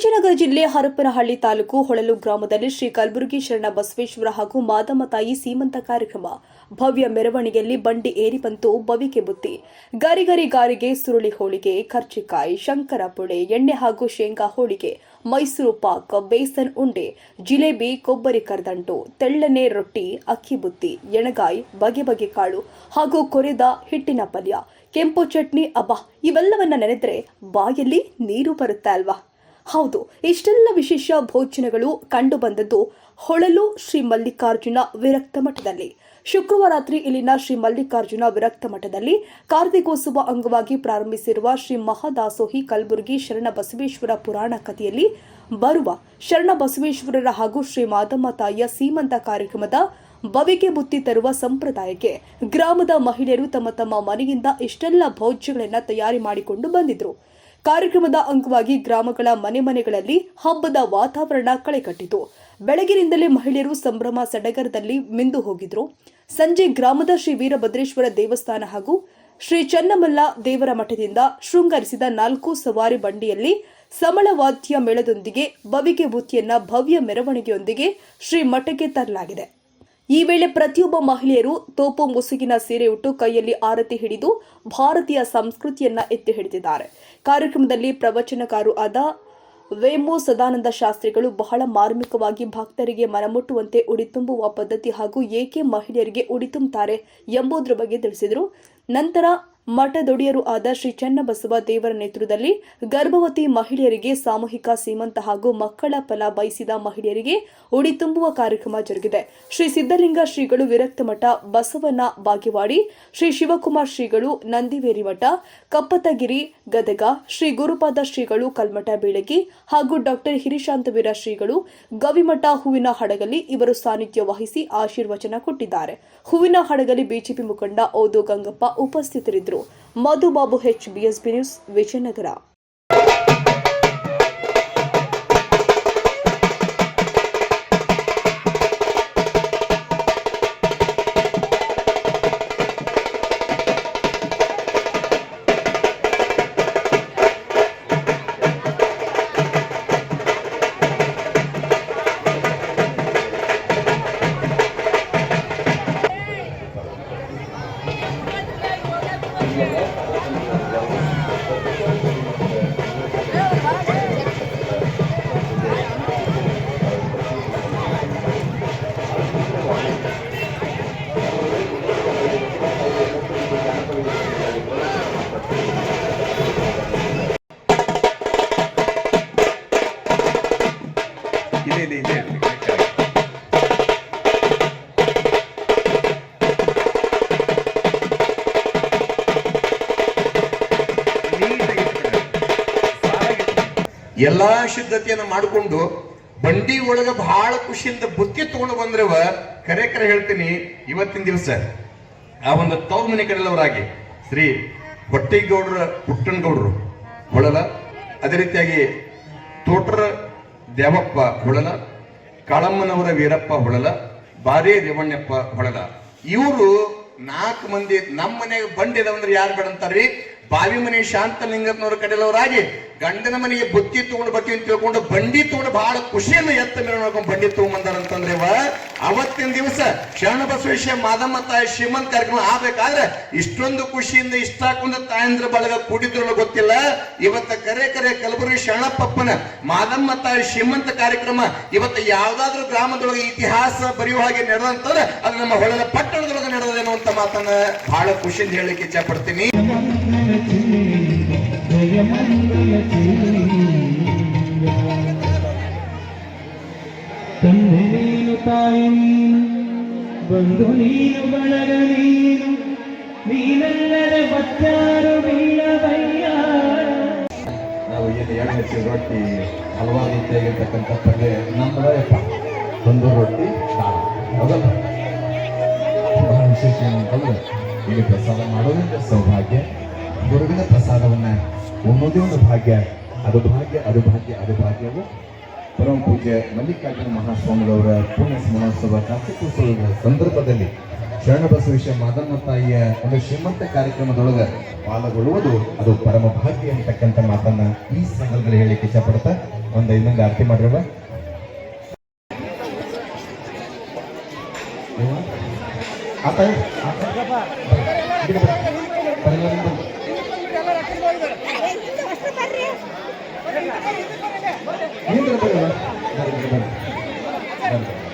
ಜಿಲ್ಲೆ ಹರಪನಹಳ್ಳಿ ತಾಲೂಕು ಹೊಳಲು ಗ್ರಾಮದಲ್ಲಿ ಶ್ರೀ ಕಲಬುರಗಿ ಶರಣ ಬಸವೇಶ್ವರ ಹಾಗೂ ಮಾದಮ್ಮ ತಾಯಿ ಸೀಮಂತ ಕಾರ್ಯಕ್ರಮ ಭವ್ಯ ಮೆರವಣಿಗೆಯಲ್ಲಿ ಬಂಡಿ ಏರಿ ಬಂತು ಬವಿಕೆ ಬುತ್ತಿ. ಗರಿಗರಿ ಗಾರಿಗೆ ಸುರುಳಿ ಹೋಳಿಗೆ, ಕರ್ಚಿಕಾಯಿ ಶಂಕರ ಪುಳೆ ಎಣ್ಣೆ ಹಾಗೂ ಶೇಂಗಾ ಹೋಳಿಗೆ, ಮೈಸೂರು ಪಾಕ್, ಬೇಸನ್ ಉಂಡೆ, ಜಿಲೇಬಿ, ಕೊಬ್ಬರಿ ಕರದಂಟು, ತೆಳ್ಳನೆ ರೊಟ್ಟಿ, ಅಕ್ಕಿ ಬುತ್ತಿ, ಎಣಗಾಯಿ, ಬಗೆ ಬಗೆ ಕಾಳು ಹಾಗೂ ಕೊರೆದ ಹಿಟ್ಟಿನ ಪಲ್ಯ, ಕೆಂಪು ಚಟ್ನಿ, ಅಬ್ಬಾ, ಇವೆಲ್ಲವನ್ನ ನೆನೆದ್ರೆ ಬಾಯಲ್ಲಿ ನೀರು ಬರುತ್ತೆ ಅಲ್ವಾ? ಹೌದು, ಇಷ್ಟೆಲ್ಲ ವಿಶೇಷ ಭೋಜನಗಳು ಕಂಡು ಬಂದದ್ದು ಹೊಳಲು ಶ್ರೀ ಮಲ್ಲಿಕಾರ್ಜುನ ವಿರಕ್ತ ಮಠದಲ್ಲಿ. ಶುಕ್ರವಾರ ರಾತ್ರಿ ಇಲ್ಲಿನ ಶ್ರೀ ಮಲ್ಲಿಕಾರ್ಜುನ ವಿರಕ್ತ ಮಠದಲ್ಲಿ ಕಾರ್ತಿಕೋತ್ಸವ ಅಂಗವಾಗಿ ಪ್ರಾರಂಭಿಸಿರುವ ಶ್ರೀ ಮಹಾದಾಸೋಹಿ ಕಲಬುರಗಿ ಶರಣ ಬಸವೇಶ್ವರ ಪುರಾಣ ಕಥೆಯಲ್ಲಿ ಬರುವ ಶರಣ ಬಸವೇಶ್ವರರ ಹಾಗೂ ಶ್ರೀ ಮಾದಮ್ಮ ತಾಯಿಯ ಸೀಮಂತ ಕಾರ್ಯಕ್ರಮದ ಬವಿಗೆ ಬುತ್ತಿ ತರುವ ಸಂಪ್ರದಾಯಕ್ಕೆ ಗ್ರಾಮದ ಮಹಿಳೆಯರು ತಮ್ಮ ತಮ್ಮ ಮನೆಯಿಂದ ಇಷ್ಟೆಲ್ಲ ಭೋಜ್ಯಗಳನ್ನು ತಯಾರಿ ಮಾಡಿಕೊಂಡು ಬಂದಿದ್ರು. ಕಾರ್ಯಕ್ರಮದ ಅಂಗವಾಗಿ ಗ್ರಾಮಗಳ ಮನೆ ಮನೆಗಳಲ್ಲಿ ಹಬ್ಬದ ವಾತಾವರಣ ಕಳೆಕಟ್ಟಿತು. ಬೆಳಗಿನಿಂದಲೇ ಮಹಿಳೆಯರು ಸಂಭ್ರಮ ಸಡಗರದಲ್ಲಿ ಮಿಂದು ಹೋಗಿದ್ರು. ಸಂಜೆ ಗ್ರಾಮದ ಶ್ರೀ ವೀರಭದ್ರೇಶ್ವರ ದೇವಸ್ಥಾನ ಹಾಗೂ ಶ್ರೀ ಚನ್ನಮಲ್ಲ ದೇವರ ಮಠದಿಂದ ಶೃಂಗರಿಸಿದ ನಾಲ್ಕು ಸವಾರಿ ಬಂಡಿಯಲ್ಲಿ ಸಮಳವಾದ್ಯ ಮೇಳದೊಂದಿಗೆ ಬವಿಗೆ ಬುತ್ತಿಯನ್ನ ಭವ್ಯ ಮೆರವಣಿಗೆಯೊಂದಿಗೆ ಶ್ರೀ ಮಠಕ್ಕೆ ತರಲಾಗಿದೆ. ಈ ವೇಳೆ ಪ್ರತಿಯೊಬ್ಬ ಮಹಿಳೆಯರು ತೋಪು ಮುಸುಗಿನ ಸೀರೆ ಉಟ್ಟು ಕೈಯಲ್ಲಿ ಆರತಿ ಹಿಡಿದು ಭಾರತೀಯ ಸಂಸ್ಕೃತಿಯನ್ನ ಎತ್ತಿ ಹಿಡಿದಿದ್ದಾರೆ. ಕಾರ್ಯಕ್ರಮದಲ್ಲಿ ಪ್ರವಚನಕಾರು ಆದ ವೇಮು ಸದಾನಂದ ಶಾಸ್ತ್ರಿಗಳು ಬಹಳ ಮಾರ್ಮಿಕವಾಗಿ ಭಕ್ತರಿಗೆ ಮನಮುಟ್ಟುವಂತೆ ಉಡಿ ತುಂಬುವ ಪದ್ಧತಿ ಹಾಗೂ ಏಕೆ ಮಹಿಳೆಯರಿಗೆ ಉಡಿ ತುಂಬುತ್ತಾರೆ ಎಂಬುದರ ಬಗ್ಗೆ ತಿಳಿಸಿದರು. ನಂತರ ಮಠದೊಡೆಯರು ಆದ ಶ್ರೀ ಚನ್ನಬಸವ ದೇವರ ನೇತೃತ್ವದಲ್ಲಿ ಗರ್ಭವತಿ ಮಹಿಳೆಯರಿಗೆ ಸಾಮೂಹಿಕ ಸೀಮಂತ ಹಾಗೂ ಮಕ್ಕಳ ಫಲ ಬಯಸಿದ ಮಹಿಳೆಯರಿಗೆ ಉಡಿ ತುಂಬುವ ಕಾರ್ಯಕ್ರಮ ಜರುಗಿದೆ. ಶ್ರೀ ಸಿದ್ದಲಿಂಗ ಶ್ರೀಗಳು ವಿರಕ್ತ ಮಠ ಬಸವನ ಬಾಗೇವಾಡಿ, ಶ್ರೀ ಶಿವಕುಮಾರ್ ಶ್ರೀಗಳು ನಂದಿವೇರಿ ಮಠ ಕಪ್ಪತಗಿರಿ ಗದಗ, ಶ್ರೀ ಗುರುಪಾದ ಶ್ರೀಗಳು ಕಲ್ಮಠ ಬೀಳಗಿ ಹಾಗೂ ಡಾಕ್ಟರ್ ಹಿರಿಶಾಂತವೀರ ಶ್ರೀಗಳು ಗವಿಮಠ ಹೂವಿನ ಹಡಗಲಿ ಇವರು ಸಾನ್ನಿಧ್ಯ ವಹಿಸಿ ಆಶೀರ್ವಚನ ಕೊಟ್ಟಿದ್ದಾರೆ. ಹೂವಿನ ಹಡಗಲಿ ಬಿಜೆಪಿ ಮುಖಂಡ ಓದು ಗಂಗಪ್ಪ ಉಪಸ್ಥಿತರಿದ್ದರು. ಮಧುಬಾಬು ಹೆಚ್ ಬಿಎಸ್ಬಿ ನ್ಯೂಸ್ ವಿಜಯನಗರ ಎಲ್ಲಾ ಸಿದ್ಧತೆಯನ್ನು ಮಾಡಿಕೊಂಡು ಬಂಡಿ ಒಳಗ ಬಹಳ ಖುಷಿಯಿಂದ ಬುತ್ತಿ ತಗೊಂಡು ಬಂದ್ರವ, ಕರೆ ಕರೆ ಹೇಳ್ತೀನಿ ಇವತ್ತಿನ ದಿವಸ. ಆ ಒಂದು ತವ್ರ ಮನೆ ಕಡೆಯಲ್ಲವರಾಗಿ ಶ್ರೀ ಹೊಟ್ಟಿಗೌಡ್ರ ಪುಟ್ಟನ್ಗೌಡ್ರು ಹೊಳಲ, ಅದೇ ರೀತಿಯಾಗಿ ತೋಟರ ದೇವಪ್ಪ ಹೊಳಲ, ಕಾಳಮ್ಮನವರ ವೀರಪ್ಪ ಹೊಳಲ, ಬಾರಿ ರೇವಣ್ಣಪ್ಪ ಹೊಳಲ. ಇವರು ನಾಲ್ಕು ಮಂದಿ, ನಮ್ಮ ಮನೆಗೆ ಬಂಡಿದವಂದ್ರೆ ಯಾರು ಬೇಡ ಅಂತಾರ್ರಿ ಬಾವಿ ಮನೆ ಶಾಂತಲಿಂಗಪ್ಪನವರ ಕಡೆಯಲ್ಲವರಾಗಿ ಗಂಡನ ಮನೆಗೆ ಬುತ್ತಿ ತಗೊಂಡು ಬರ್ತೀವಿ ಅಂತ ತಿಳ್ಕೊಂಡು ಬಂಡಿ ತಗೊಂಡು ಬಹಳ ಖುಷಿಯನ್ನು ಎತ್ತ ಮೇಲೆ ನೋಡ್ಕೊಂಡು ಬಂಡಿ ತಗೊಂಡ್ಬಂದಾರಂತಂದ್ರೆ ಅವತ್ತಿನ ದಿವಸ ಶರಣ ಬಸವೇಶ್ವರ ಮಾದಮ್ಮ ತಾಯಿ ಶ್ರೀಮಂತ ಕಾರ್ಯಕ್ರಮ ಆಗ್ಬೇಕಾದ್ರೆ ಇಷ್ಟೊಂದು ಖುಷಿಯಿಂದ ಇಷ್ಟ ಹಾಕೊಂಡ ತಾಯಂದ್ರ ಬಳಗ ಕೂಡಿದ್ರು ಗೊತ್ತಿಲ್ಲ. ಇವತ್ತ ಕರೆ ಕರೆ ಕಲಬುರಗಿ ಶರಣಪ್ಪನ ಮಾದಮ್ಮ ತಾಯಿ ಶ್ರೀಮಂತ ಕಾರ್ಯಕ್ರಮ ಇವತ್ತ ಯಾವ್ದಾದ್ರು ಗ್ರಾಮದೊಳಗೆ ಇತಿಹಾಸ ಬರೆಯುವ ಹಾಗೆ ನಡೆದಂತಂದ್ರೆ ಅದು ನಮ್ಮ ಹೊಳೆದ ಪಟ್ಟಣದೊಳಗೆ ನಡೆದೇನೋ ಅಂತ ಮಾತನ್ನ ಬಹಳ ಖುಷಿಯಿಂದ ಹೇಳಲಿಕ್ಕೆ ಇಚ್ಛೆ ಪಡ್ತೀನಿ. ತಂದೆ ನೀನು, ತಾಯಿ ನೀನು, ಬಂಧು ನೀನು, ಬಳಗ ನೀನು ನೀನಲ್ಲದೆ ಬಚ್ಚಾರು ಬೀಳಬಯ್ಯ ನಾವು ಏನು ಎಣ್ಣೆ ಹಚ್ಚಿ ರೊಟ್ಟಿ, ಹಲವಾರು ರೀತಿಯಾಗಿರ್ತಕ್ಕಂಥ ಪಲ್ಯ ನಮ್ಮದಪ್ಪ ತಂದೂರು ರೊಟ್ಟಿ ಹೌದಲ್ಲ ಬಹಳ ವಿಶೇಷ ಏನಂತಂದ್ರೆ, ಇಲ್ಲಿ ಪ್ರಸಾದ ಮಾಡೋದ್ರಿಂದ ಸೌಭಾಗ್ಯ ಗುರುವಿನ ಪ್ರಸಾದವನ್ನ ಉಣ್ಣೋದೇ ಒಂದು ಭಾಗ್ಯ ಅದು ಭಾಗ್ಯ ಅದು ಭಾಗ್ಯ ಅದು ಭಾಗ್ಯವು ಪರಮ ಪೂಜ್ಯ ಮಲ್ಲಿಕಾರ್ಜುನ ಮಹಾಸ್ವಾಮಿಗಳವರ ಪುಣ್ಯ ಸ್ಮರಣೋತ್ಸವ ಕಾರ್ತಿಕೋತ್ಸವದ ಸಂದರ್ಭದಲ್ಲಿ ಶರಣಬಸವೇಶ್ವರ ಮಾದಮ್ಮ ತಾಯಿಯ ಒಂದು ಶ್ರೀಮಂತ ಕಾರ್ಯಕ್ರಮದೊಳಗೆ ಪಾಲ್ಗೊಳ್ಳುವುದು ಅದು ಪರಮ ಭಾಗ್ಯ ಅಂತಕ್ಕಂಥ ಮಾತನ್ನ ಈ ಸಂದರ್ಭದಲ್ಲಿ ಹೇಳಿಕ್ಕೆ ಇಷ್ಟಪಡ್ತಾ ಒಂದು ಇನ್ನೊಂದು ಆರತಿ ಮಾಡಿರುವ ಆತ Gracias.